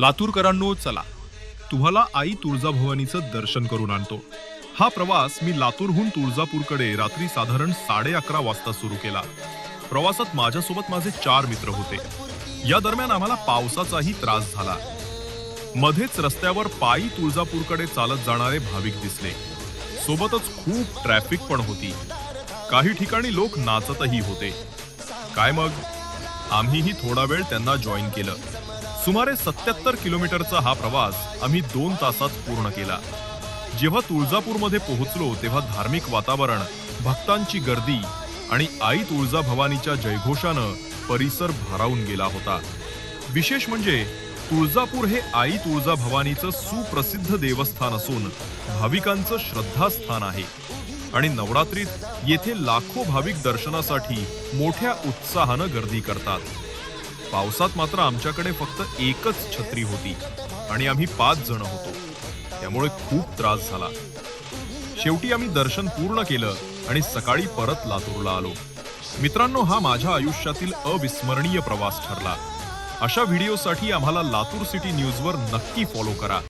लातूरकरांनो चला. तुम्हाला आई तुळजाभवानीचं दर्शन करून आणतो. हा प्रवास मी लातूरहून तुळजापूरकडे रात्री साधारण साडे अकरा वाजता सुरू केला. प्रवासात माझ्यासोबत माझे चार मित्र होते. या दरम्यान आम्हाला पावसाचाही त्रास झाला. मध्येच रस्त्यावर पायी तुळजापूरकडे चालत जाणारे भाविक दिसले. सोबतच खूप ट्रॅफिक पण होती. काही ठिकाणी लोक नाचतही होते. काय मग? आम्हीही थोडा वेळ त्यांना जॉईन केलं. सुमारे सत्याहत्तर किलोमीटरचा हा प्रवास आम्ही दोन तासात पूर्ण केला. जेव्हा तुळजापूरमध्ये पोहोचलो तेव्हा धार्मिक वातावरण भक्तांची गर्दी आणि आई तुळजाभवानीच्या जयघोषानं परिसर भारावून गेला होता. विशेष म्हणजे तुळजापूर हे आई तुळजाभवानीचं सुप्रसिद्ध देवस्थान असून भाविकांचं श्रद्धास्थान आहे. आणि नवरात्रीत येथे लाखो भाविक दर्शनासाठी मोठ्या उत्साहानं गर्दी करतात. पावसात मात्र आमच्याकडे फक्त एकच छत्री होती आणि आम्ही पाच जण होतो. त्यामुळे खूप त्रास झाला. शेवटी आम्ही दर्शन पूर्ण केलं आणि सकाळी परत लातूरला आलो. मित्रांनो हा माझ्या आयुष्यातील अविस्मरणीय प्रवास ठरला. अशा व्हिडिओसाठी आम्हाला लातूर सिटी न्यूजवर नक्की फॉलो करा.